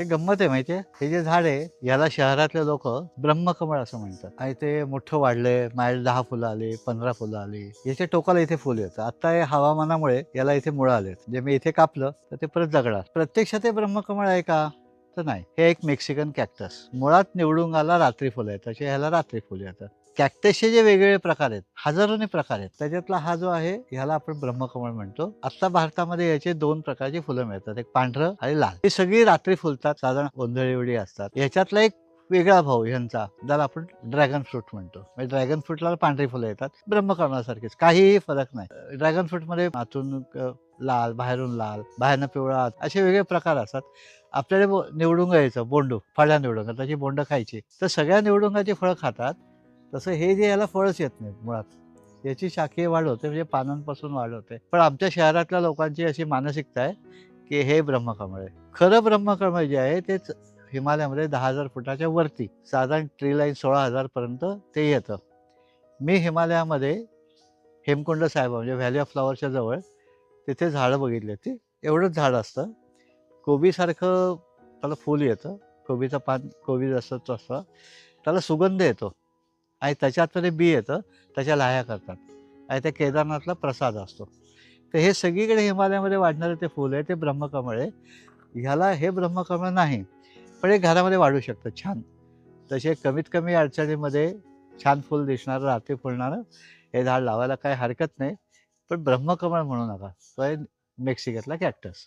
हे गंमत आहे माहितीये? हे जे झाड आहे याला शहरातले लोक ब्रह्मकमळ असं म्हणतात. आणि ते मोठं वाढलंय माझ्या दहा फुलं आली पंधरा फुलं आली. याच्या टोकाला इथे फुलं येतं आता हे हवामानामुळे याला इथे मुळं आलेत. जे मी इथे कापलं तर ते परत जगणार प्रत्यक्षात हे ब्रह्मकमळ आहे का? तर नाही. हे एक मेक्सिकन कॅक्टस. मुळात निवडून आला रात्री फुलं येतात तसे ह्याला रात्री फुलं येतात. कॅक्टसचे जे वेगवेगळे प्रकार आहेत हजारोने प्रकार आहेत त्याच्यातला हा जो आहे ह्याला आपण ब्रह्मकमळ म्हणतो. आता भारतामध्ये याचे दोन प्रकारची फुलं मिळतात एक पांढरं आणि लाल. ही सगळी रात्री फुलतात साधारण गोंधळी एवढी असतात. याच्यातला एक वेगळा भाऊ ह्यांचा ज्याला आपण ड्रॅगन फ्रूट म्हणतो. म्हणजे ड्रॅगन फ्रूटला पांढरी फुलं येतात ब्रह्मकमळासारखीच. काहीही फरक नाही. ड्रॅगन फ्रूटमध्ये आतून लाल बाहेरून लाल बाहेरनं पिवळा असे वेगळे प्रकार असतात. आपल्याला निवडून निवडुंग यायचं बोंडू फळ्या निवडुंग त्याची बोंड खायची. तर सगळ्या निवडुंगाची फळं खातात तसं हे जे याला फळच येत नाही मुळात. याची शाखीय वाढ होते म्हणजे पानांपासून वाढ होते. पण आमच्या शहरातल्या लोकांची अशी मानसिकता आहे की हे ब्रह्मकमळ आहे. खरं ब्रह्मकमळ जे आहे तेच हिमालयामध्ये दहा हजार फुटाच्या वरती साधारण ट्री लाईन सोळा हजारपर्यंत ते येतं. मी हिमालयामध्ये हेमकुंड साहेब म्हणजे व्हॅली ऑफ फ्लॉवरच्या जवळ तिथे झाडं बघितली होती. एवढंच झाड असतं. कोबीसारखं त्याला फूल येतं. कोबीचं पान कोबी जसं तसं त्याला सुगंध येतो. आणि त्याच्यात बी येतं त्याच्या लाह्या करतात. आणि त्या केदारनाथला प्रसाद असतो. तर हे सगळीकडे हिमालयामध्ये वाढणारे ते फूल आहे ते ब्रह्मकमळ आहे ह्याला हे ब्रह्मकमळ नाही पण हे घरामध्ये वाढू शकतं छान. तसे कमीत कमी अडचणीमध्ये छान फूल दिसणारं रात्री फुलणारं. हे झाड लावायला काही हरकत नाही पण ब्रह्मकमळ म्हणू नका. तो आहे मेक्सिकतला कॅक्टस